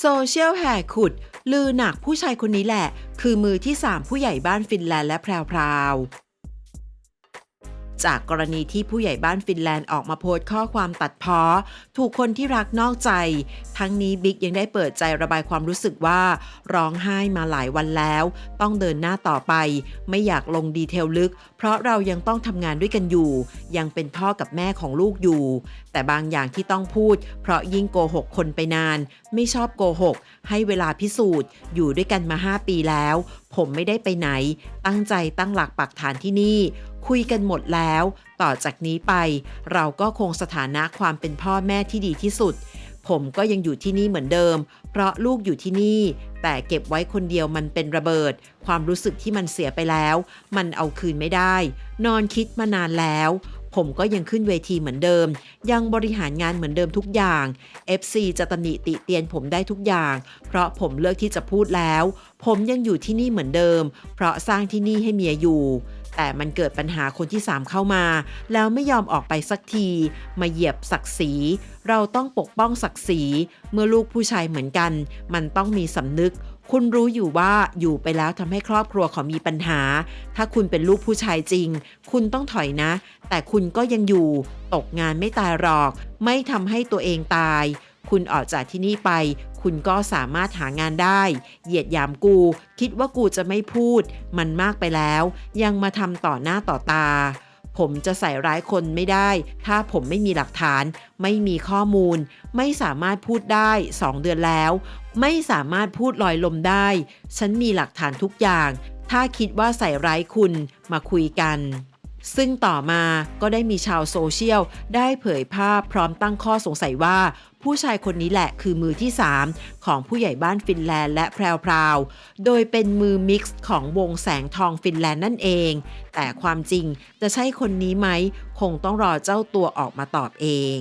โซเชียลแห่ขุด ลือหนักผู้ชายคนนี้แหละ คือมือที่ 3 ผู้ใหญ่บ้านฟินแลนด์และแพรว จากกรณีที่ผู้ใหญ่บ้านฟินแลนด์ออกมาโพสต์ข้อความตัดพ้อถูกคนที่รักนอกใจ ทั้งนี้บิ๊กยังได้เปิดใจระบายความรู้สึกว่า ร้องไห้มาหลายวันแล้ว ต้องเดินหน้าต่อไป ไม่อยากลงดีเทลลึก เพราะเรายังต้องทำงานด้วยกันอยู่ ยังเป็นพ่อกับแม่ของลูกอยู่ แต่บางอย่างที่ต้องพูด เพราะยิ่งโกหกคนไปนาน ไม่ชอบโกหก ให้เวลาพิสูจน์ อยู่ด้วยกันมา 5 ปีแล้ว ผมไม่ได้ไปไหน ตั้งใจตั้งหลักปักฐานที่นี่ คุยกันหมดแล้ว ต่อจากนี้ไป เราก็คงสถานะความเป็นพ่อแม่ที่ดีที่สุด ผมก็ยังอยู่ที่นี่เหมือนเดิม เพราะลูกอยู่ที่นี่ แต่เก็บไว้คนเดียวมันเป็นระเบิด ความรู้สึกที่มันเสียไปแล้ว มันเอาคืนไม่ได้ นอนคิดมานานแล้วผมก็ยังขึ้นเวทีเหมือนเดิม ยังบริหารงานเหมือนเดิมทุกอย่าง FC จะตำหนิติเตียนผมได้ทุกอย่าง เพราะผมเลือกที่จะพูดแล้ว ผมยังอยู่ที่นี่เหมือนเดิม เพราะสร้างที่นี่ให้เมียอยู่ แต่มันเกิดปัญหาคนที่ 3 เข้ามา แล้วไม่ยอมออกไปสักที มาเหยียบศักดิ์ศรี เราต้องปกป้องศักดิ์ศรี เมื่อลูกผู้ชายเหมือนกัน มันต้องมีสำนึก คุณรู้อยู่ว่าอยู่ไปแล้วทำให้ครอบครัวเขามีปัญหา ถ้าคุณเป็นลูกผู้ชายจริง คุณต้องถอยนะ แต่คุณก็ยังอยู่ ตกงานไม่ตายหรอก ไม่ทำให้ตัวเองตาย คุณออกจากที่นี่ไป คุณก็สามารถหางานได้ เหยียดยามกู คิดว่ากูจะไม่พูด มันมากไปแล้ว ยังมาทำต่อหน้าต่อตา ผมจะใส่ร้ายคนไม่ได้ ถ้าผมไม่มีหลักฐาน ไม่มีข้อมูล ไม่สามารถพูดได้2เดือนแล้ว ไม่สามารถพูดลอยลมได้ ฉันมีหลักฐานทุกอย่าง ถ้าคิดว่าใส่ร้ายคุณ มาคุยกัน ซึ่งต่อมาก็ได้มีชาวโซเชียล ได้เผยภาพพร้อมตั้งข้อสงสัยว่า ผู้ชายคนนี้แหละคือมือที่ 3 ของผู้ใหญ่บ้านฟินแลนด์และแพรวๆโดยเป็นมือมิกซ์ของวงแสงทองฟินแลนด์นั่นเอง แต่ความจริงจะใช่คนนี้ไหม คงต้องรอเจ้าตัวออกมาตอบเอง